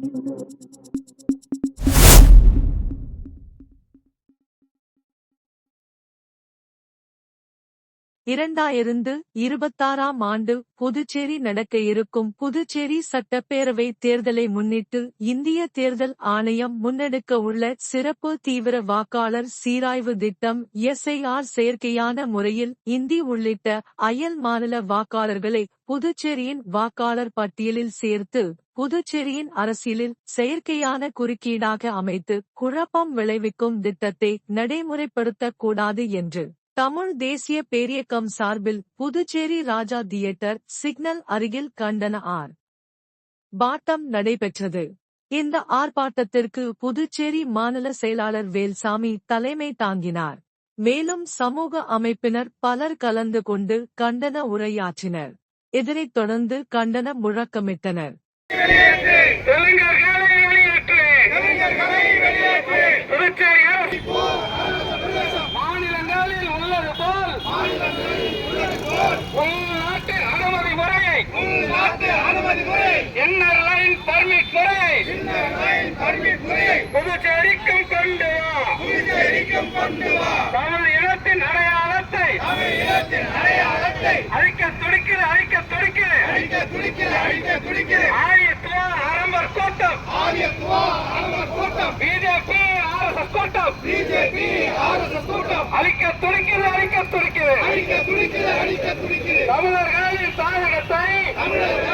Thank you. இரண்டாயிரந்து இருபத்தாறாம் ஆண்டு புதுச்சேரி நடக்க இருக்கும் புதுச்சேரி சட்டப்பேரவை தேர்தலை முன்னிட்டு இந்திய தேர்தல் ஆணையம் முன்னெடுக்க உள்ள சிறப்பு தீவிர வாக்காளர் சீராய்வு திட்டம் எஸ்ஐஆர் செயற்கையான முறையில் இந்தி உள்ளிட்ட அயல் மாநில வாக்காளர்களை புதுச்சேரியின் வாக்காளர் பட்டியலில் சேர்த்து புதுச்சேரியின் அரசியலில் செயற்கையான குறுக்கீடாக அமைத்து குழப்பம் விளைவிக்கும் திட்டத்தை நடைமுறைப்படுத்தக் கூடாது என்று தமிழ் தேசிய பேரியக்கம் சார்பில் புதுச்சேரி ராஜா தியேட்டர் சிக்னல் அருகில் கண்டன ஆர். பாட்டம் நடைபெற்றது. இந்த ஆர்ப்பாட்டத்திற்கு புதுச்சேரி மாநில செயலாளர் வேல்சாமி தலைமை தாங்கினார். மேலும் சமூக அமைப்பினர் பலர் கலந்து கொண்டு கண்டன உரையாற்றினர். இதனைத் தொடர்ந்து கண்டன முழக்கமிட்டனர். உள்ளது போல் உள்நாட்டு அனுமதி முறையை என்ஆர் லைன் பர்மிட் முறையை புதுச்சேரிக்கும் கொண்டு வா தமிழ் இனத்தின் அடையாளத்தை அழிக்க துடிக்குது அழிக்க துடிக்குது ஆரியத்துவ அரம்பர் கூட்டம் பிஜேபி ஆர்எஸ்எஸ் கூட்டம் அழிக்க துடிக்குது அழிக்க துடிக்குது தமிழர்களின் தாயகத்தை இந்திக்காரர்